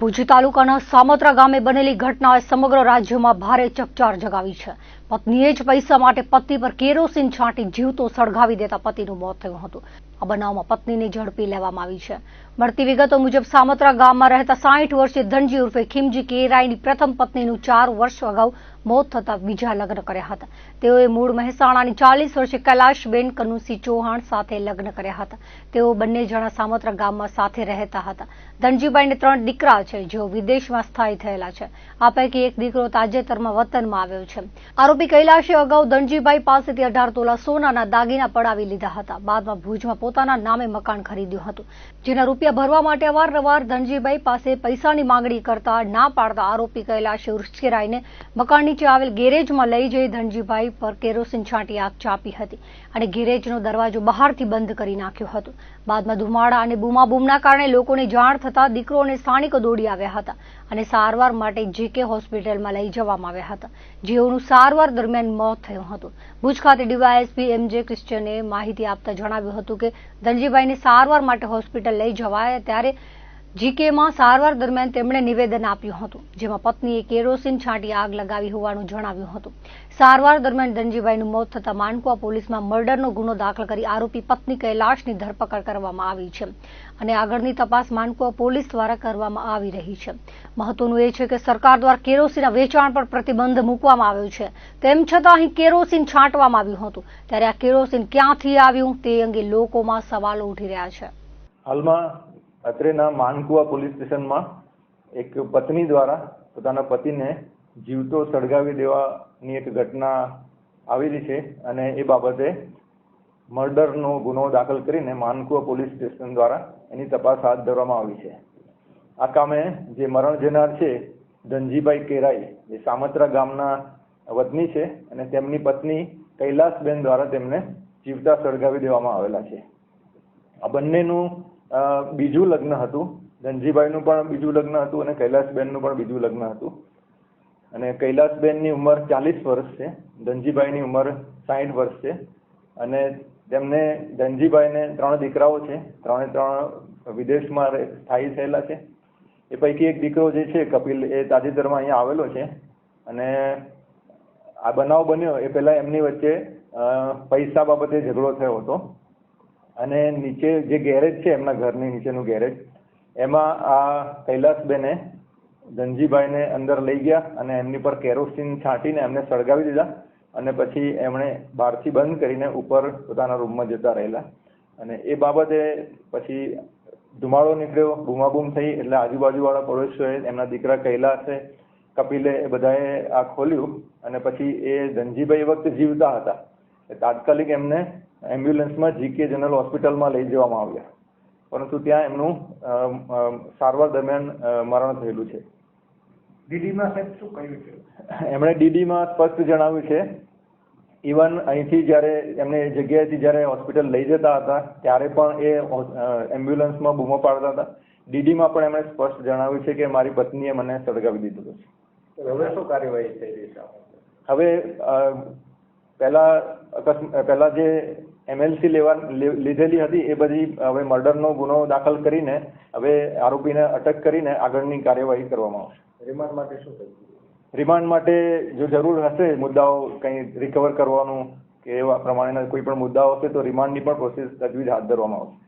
ભુજ તાલુકાના સામત્રા ગામે બનેલી ઘટનાએ સમગ્ર રાજ્યમાં ભારે ચકચાર જગાવી છે. પત્નીએ જ પૈસા માટે પતિ પર કેરોસીન છાંટી જીવતો સળગાવી દેતા પતિનું મોત થયું હતું. આ બનાવમાં પત્નીને ઝડપી લેવામાં આવી છે. મળતી વિગતો મુજબ સામત્રા ગામમાં રહેતા સાહીઠ વર્ષીય ધનજી ઉર્ફે ખીમજી કેરાયની પ્રથમ પત્નીનું ચાર વર્ષ અગાઉ મોત થતા બીજા લગ્ન કર્યા હતા. તેઓએ મૂળ મહેસાણાની ચાલીસ વર્ષે કૈલાશબેન કનુસિંહ ચૌહાણ સાથે લગ્ન કર્યા હતા. તેઓ બંને જણા સામત્રા ગામમાં સાથે રહેતા હતા. ધનજીભાઈને ત્રણ દીકરા છે, જેઓ વિદેશમાં સ્થાયી થયેલા છે. આ પૈકી એક દીકરો તાજેતરમાં વતનમાં આવ્યો છે. આરોપી કૈલાશે અગાઉ ધનજીભાઈ પાસેથી અઢાર તોલા સોનાના દાગીના પડાવી લીધા હતા. બાદમાં ભુજમાં પોતાના નામે મકાન ખરીદ્યું હતું, જેના રૂપિયા ભરવા માટે અવારનવાર ધનજીભાઈ પાસે પૈસાની માંગણી કરતા ના પાડતા આરોપી કૈલાશે ઉશ્કેરાઈને મકાન નીચે આવેલ ગેરેજમાં લઈ જઈ ધનજીભાઈ પર કેરોસીન છાંટી આગ ચાપી હતી અને ગેરેજનો દરવાજો બહારથી બંધ કરી નાખ્યો હતો. બાદમાં ધુમાડા અને બૂમાબૂમના કારણે લોકોને જાણ થતા દીકરો અને સ્થાનિકો દોડી આવ્યા હતા અને સારવાર માટે જેકે હોસ્પિટલમાં લઈ જવામાં આવ્યા હતા. જેઓનું સારવાર દરમિયાન મોત થયું હતું. ભુજ ખાતે ડીવાયએસપી એમ જે ક્રિશ્ચને માહિતી આપતા જણાવ્યું હતું કે ધનજીભાઈને સારવાર માટે હોસ્પિટલ લઈ જવાયા ત્યારે જીકેમાં સારવાર દરમિયાન તેમણે નિવેદન આપ્યું હતું, જેમાં પત્નીએ કેરોસીન છાંટી આગ લગાવી હોવાનું જણાવ્યું હતું. સારવાર દરમિયાન ધનજીભાઈનું મોત થતાં માનકુવા પોલીસમાં મર્ડરનો ગુનો દાખલ કરી આરોપી પત્ની કૈલાશની ધરપકડ કરવામાં આવી છે અને આગળની તપાસ માનકુવા પોલીસ દ્વારા કરવામાં આવી રહી છે. મહત્વનું એ છે કે સરકાર દ્વારા કેરોસીનના વેચાણ પર પ્રતિબંધ મૂકવામાં આવ્યો છે. તેમ છતાં અહીં કેરોસીન છાંટવામાં આવ્યું હતું. ત્યારે આ કેરોસીન ક્યાંથી આવ્યું તે અંગે લોકોમાં સવાલો ઉઠી રહ્યા છે. હાલમાં અત્રેના માનકુવા પોલીસ સ્ટેશનમાં એક પત્ની દ્વારા પોતાના પતિને જીવતો સળગાવી દેવાની એક ઘટના આવેલી છે અને એ બાબતે મર્ડરનો ગુનો દાખલ કરીને માનકુવા પોલીસ સ્ટેશન દ્વારા એની તપાસ હાથ ધરવામાં આવી છે. આ કામે જે મરણ જનાર છે, ધનજીભાઈ કેરાઈ, જે સામત્રા ગામના વતની છે અને તેમની પત્ની કૈલાસબેન દ્વારા તેમને જીવતા સળગાવી દેવામાં આવેલા છે. આ બંનેનું બીજું લગ્ન હતું. ધનજીભાઈનું પણ બીજું લગ્ન હતું અને કૈલાસબેનનું પણ બીજું લગ્ન હતું. અને કૈલાસબેનની ઉંમર ચાલીસ વર્ષ છે. ધનજીભાઈની ઉંમર સાઠ વર્ષ છે. અને તેમને ધનજીભાઈને ત્રણ દીકરાઓ છે. ત્રણે ત્રણ વિદેશમાં સ્થાયી થયેલા છે. એ પૈકી એક દીકરો જે છે, કપિલ, એ તાજેતરમાં અહીંયા આવેલો છે. અને આ બનાવ બન્યો એ પહેલાં એમની વચ્ચે પૈસા બાબતે ઝઘડો થયો હતો. અને નીચે જે ગેરેજ છે, એમના ઘરની નીચેનું ગેરેજ એમાં આ કૈલાસબેને, ધનજીભાઈને અંદર લઈ ગયા અને એમની પર કેરોસીન છાંટીને એમને સળગાવી દીધા અને પછી એમણે બહારથી બંધ કરીને ઉપર પોતાના રૂમમાં જતા રહેલા. અને એ બાબતે પછી ધુમાડો નીકળ્યો, બૂમાબૂમ થઈ, એટલે આજુબાજુવાળા પડોશીઓએ એમના દીકરા કૈલાસે કપિલે, એ બધાએ આ ખોલ્યું. અને પછી એ ધનજીભાઈ વખતે જીવતા હતા. તાત્કાલિક એમને એમ્બ્યુલન્સમાં જીકે જનરલ હોસ્પિટલમાં લઈ જવામાં આવ્યા. પરંતુ ત્યાં એમનું સારવાર દરમિયાન મરણ થયેલું છે. ડીડીમાં સાહેબ શું કહ્યું છે? એમણે ડીડીમાં સ્પષ્ટ જણાવ્યું છે ઇવન અહીંથી જ્યારે એમને એ જગ્યાએથી જ્યારે હોસ્પિટલ લઈ જતા હતા ત્યારે પણ એ એમ્બ્યુલન્સમાં બૂમો પાડતા હતા. ડીડીમાં પણ એમણે સ્પષ્ટ જણાવ્યું છે કે મારી પત્નીએ મને સળગાવી દીધું છે હવે શું કાર્યવાહી થઈ રહી છે? હવે અ, પહેલા પહેલા જે એમએલસી લેવા લીધેલી હતી એ બધી હવે મર્ડરનો ગુનો દાખલ કરીને હવે આરોપીને અટક કરીને આગળની કાર્યવાહી કરવામાં આવશે. રિમાન્ડ માટે શું થયું? રિમાન્ડ માટે જો જરૂર હશે મુદ્દાઓ કંઈ રિકવર કરવાનું કે એવા પ્રમાણેના કોઈ પણ મુદ્દાઓ હશે તો રિમાન્ડની પણ પ્રોસેસ તજવીજ હાથ ધરવામાં આવશે.